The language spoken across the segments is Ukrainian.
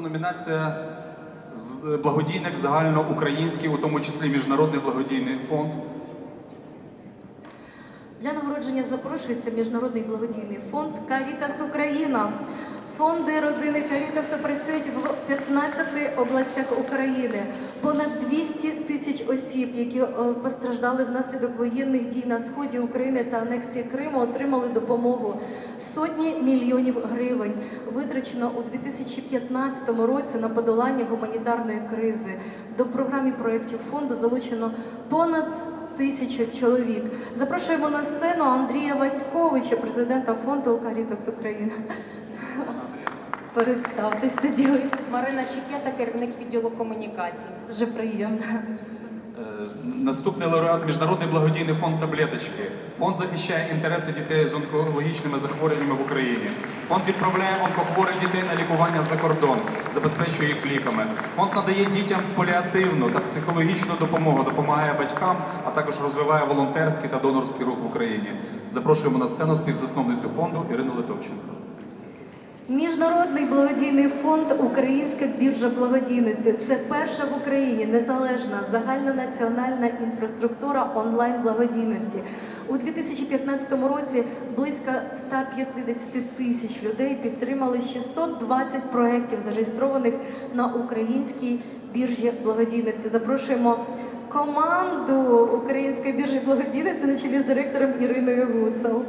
номінація з- благодійник загальноукраїнський, у тому числі міжнародний благодійний фонд. Для нагородження запрошується міжнародний благодійний фонд Карітас Україна. Фонди родини Карітасу працюють в 15 областях України. Понад 200 тисяч осіб, які е, постраждали внаслідок воєнних дій на сході України та анексії Криму, отримали допомогу. Сотні мільйонів гривень витрачено у 2015 році на подолання гуманітарної кризи. До програми проєктів фонду залучено понад тисячу чоловік. Запрошуємо на сцену Андрія Васьковича, президента фонду Карітас Україна. Представтесь тоді. Марина Чіп'ята, керівник відділу комунікацій. Дуже приємно. Е, Наступний лауреат Міжнародний благодійний фонд таблеточки. Фонд захищає інтереси дітей з онкологічними захворюваннями в Україні. Фонд відправляє онкохворих дітей на лікування за кордон, забезпечує їх ліками. Фонд надає дітям паліативну та психологічну допомогу, допомагає батькам, а також розвиває волонтерський та донорський рух в Україні. Запрошуємо на сцену співзасновницю фонду Ірину Литовченко. Міжнародний благодійний фонд Українська біржа благодійності це перша в Україні незалежна загальнонаціональна інфраструктура онлайн благодійності. У 2015 році близько 150 тисяч людей підтримали 620 проєктів, зареєстрованих на українській біржі благодійності. Запрошуємо команду Української біржі благодійності на чолі з директором Іриною Гуцел.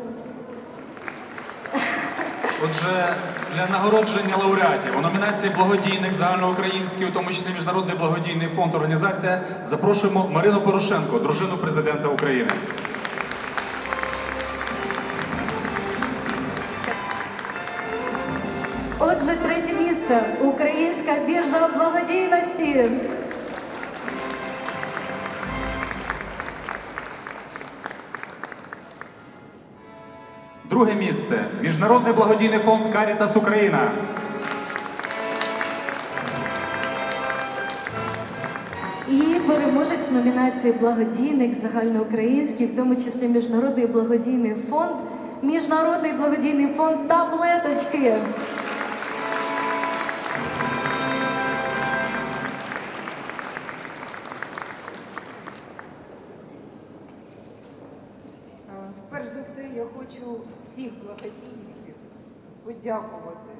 Отже, для нагородження лауреатів у номінації Благодійник загальноукраїнський, у тому числі Міжнародний благодійний фонд організація, запрошуємо Марину Порошенко, дружину президента України. Отже, третє місце Українська біржа благодійності. Друге місце Міжнародний благодійний фонд Карітас Україна. І переможець номінації Благодійник загальноукраїнський, в тому числі Міжнародний благодійний фонд, Міжнародний благодійний фонд таблеточки. Перш за все, я хочу всіх благодійників подякувати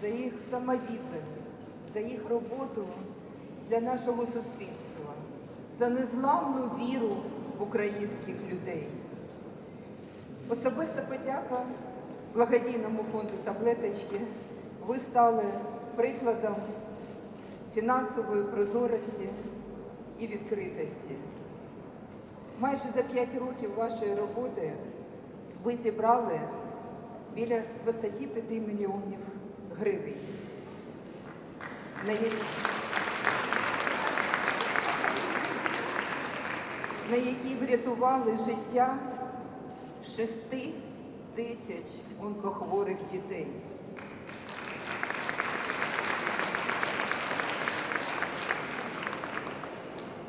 за їх самовідданість, за їх роботу для нашого суспільства, за незламну віру в українських людей. Особиста подяка благодійному фонду таблеточки. Ви стали прикладом фінансової прозорості і відкритості. Майже за 5 років вашої роботи ви зібрали біля 25 мільйонів гривень. На які, на які врятували життя 6 тисяч онкохворих дітей.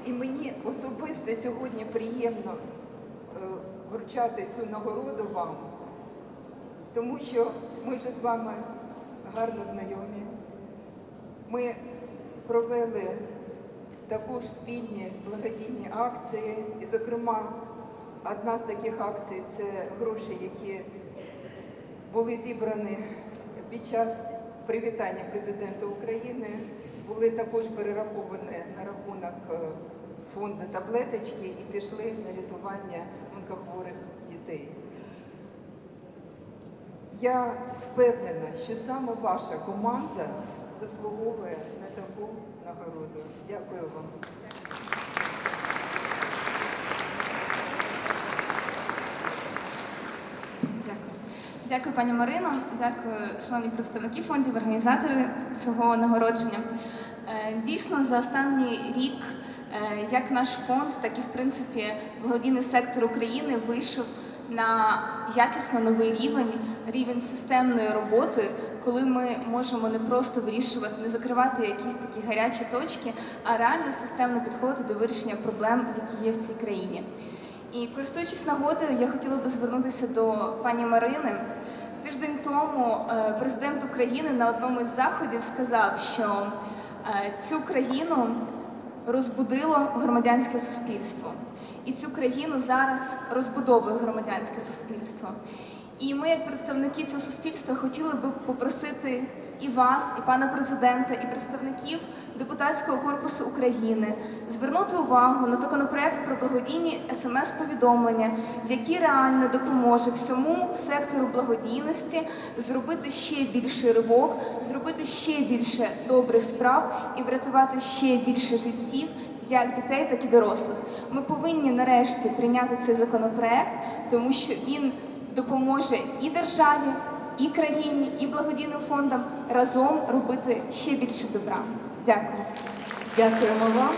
І мені особисто сьогодні приємно е, вручати цю нагороду вам, тому що ми вже з вами гарно знайомі. Ми провели також спільні благодійні акції, і, зокрема, одна з таких акцій це гроші, які були зібрані під час привітання президента України, були також перераховані на рахунок е, фонду таблеточки і пішли на рятування онкохворих дітей. Я впевнена, що саме ваша команда заслуговує на таку нагороду. Дякую вам. Дякую. Дякую, пані Марино. Дякую, шановні представники фондів, організатори цього нагородження. Е, Дійсно, за останній рік як наш фонд, так і в принципі благодійний сектор України вийшов на якісно новий рівень, рівень системної роботи, коли ми можемо не просто вирішувати, не закривати якісь такі гарячі точки, а реально системно підходити до вирішення проблем, які є в цій країні. І користуючись нагодою, я хотіла би звернутися до пані Марини, Тиждень тому е, президент України на одному із заходів сказав, що е, цю країну розбудило громадянське суспільство. І цю країну зараз розбудовує громадянське суспільство. І ми, як представники цього суспільства, хотіли би попросити і вас, і пана президента, і представників депутатського корпусу України звернути увагу на законопроект про благодійні смс-повідомлення, який реально допоможе всьому сектору благодійності зробити ще більший ривок, зробити ще більше добрих справ і врятувати ще більше життів як дітей, так і дорослих. Ми повинні нарешті прийняти цей законопроект, тому що він допоможе і державі, і країні, і благодійним фондам разом робити ще більше добра. Дякую. Дякуємо вам.